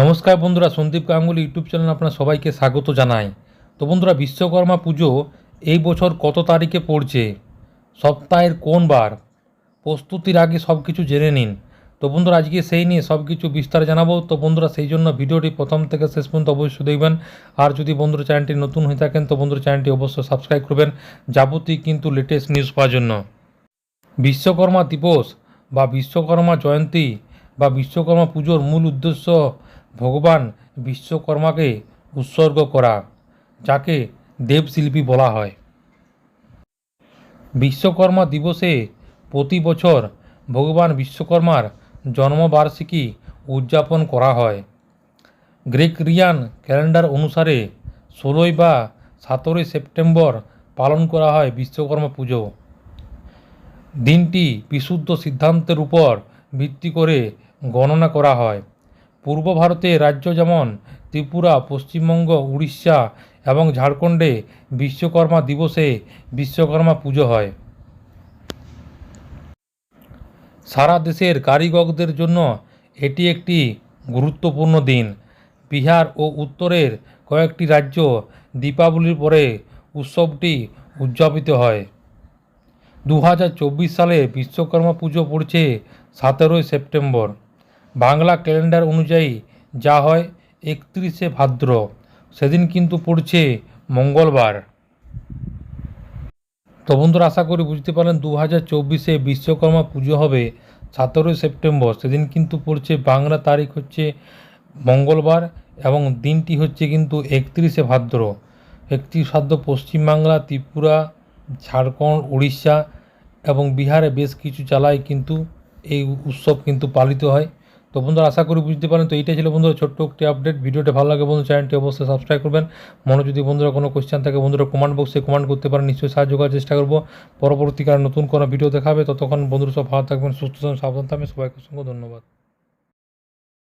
নমস্কার বন্ধুরা, Sandeep Ganguly YouTube channel আপনার সবাইকে স্বাগত জানাই। তো বন্ধুরা, বিশ্বকর্মা পুজো এই বছর কত তারিখে পড়ছে? সপ্তাহের কোন বার? প্রস্তুতির আগে সব কিছু জেনে নিন। তো বন্ধুরা, আজকে সেই নিয়ে সব কিছু বিস্তার জানাব। তো বন্ধুরা, সেই জন্য ভিডিওটি প্রথম থেকে শেষ পর্যন্ত অবশ্যই দেখবেন। আর যদি বন্ধুরা চ্যানেলটি নতুন হয়ে থাকেন, তো বন্ধুরা চ্যানেলটি অবশ্যই সাবস্ক্রাইব করবেন। যাবতীয় কিন্তু লেটেস্ট নিউজ পাওয়ার জন্য। বিশ্বকর্মা দিবস বা বিশ্বকর্মা জয়ন্তী বা বিশ্বকর্মা পুজোর মূল উদ্দেশ্য ভগবান বিশ্বকর্মাকে উৎসর্গ করা, যাকে দেবশিল্পী বলা হয়। বিশ্বকর্মা দিবসে প্রতি বছর ভগবান বিশ্বকর্মার জন্মবার্ষিকী উদযাপন করা হয়। গ্রেগরিয়ান ক্যালেন্ডার অনুসারে ষোলোই বা সতেরোই সেপ্টেম্বর পালন করা হয় বিশ্বকর্মা পুজো। দিনটি বিশুদ্ধ সিদ্ধান্তের উপর ভিত্তি করে গণনা করা হয়। পূর্ব ভারতের রাজ্য যেমন ত্রিপুরা, পশ্চিমবঙ্গ, উড়িষ্যা এবং ঝাড়খণ্ডে বিশ্বকর্মা দিবসে বিশ্বকর্মা পুজো হয়। সারা দেশের কারিগরদের জন্য এটি একটি গুরুত্বপূর্ণ দিন। বিহার ও উত্তরের কয়েকটি রাজ্য দীপাবলির পরে উৎসবটি উদযাপিত হয়। দু হাজার চব্বিশ সালে বিশ্বকর্মা পুজো পড়ছে সতেরোই সেপ্টেম্বর। বাংলা ক্যালেন্ডার অনুযায়ী যা হয় একত্রিশে ভাদ্র, সেদিন কিন্তু পড়ছে মঙ্গলবার। তো বন্ধুরা, আশা করি বুঝতে পারলেন দু হাজার চব্বিশে বিশ্বকর্মা পুজো হবে সতেরোই সেপ্টেম্বর, সেদিন কিন্তু পড়ছে বাংলা তারিখ হচ্ছে মঙ্গলবার এবং দিনটি হচ্ছে কিন্তু একত্রিশে ভাদ্র। একত্রিশ ভাদ্র পশ্চিমবাংলা, ত্রিপুরা, ঝাড়খণ্ড, উড়িষ্যা এবং বিহারে বেশ কিছু জেলায় কিন্তু এই উৎসব কিন্তু পালিত হয়। তো বন্ধুরা, আশা করি বুঝতে পারেন। তো এইটাই ছিল বন্ধুরা ছোট্ট একটি আপডেট ভিডিওটা ভালো লাগে বন্ধু চ্যানেলটি অবশ্যই সাবস্ক্রাইব করবেন। মনে যদি বন্ধুরা কোনো কোয়েশ্চেন থাকে, বন্ধুরা কমেন্ট বক্সে কমেন্ট করতে পারেন। নিশ্চয়ই সাহায্য করার চেষ্টা করব। পরবর্তীকালে নতুন কোনো ভিডিও দেখাবে। ততক্ষণ বন্ধুরা সব ভালো থাকবেন, সুস্থ থাকবেন, সাবধান থাকবেন। সবাইকে অসংখ্য ধন্যবাদ।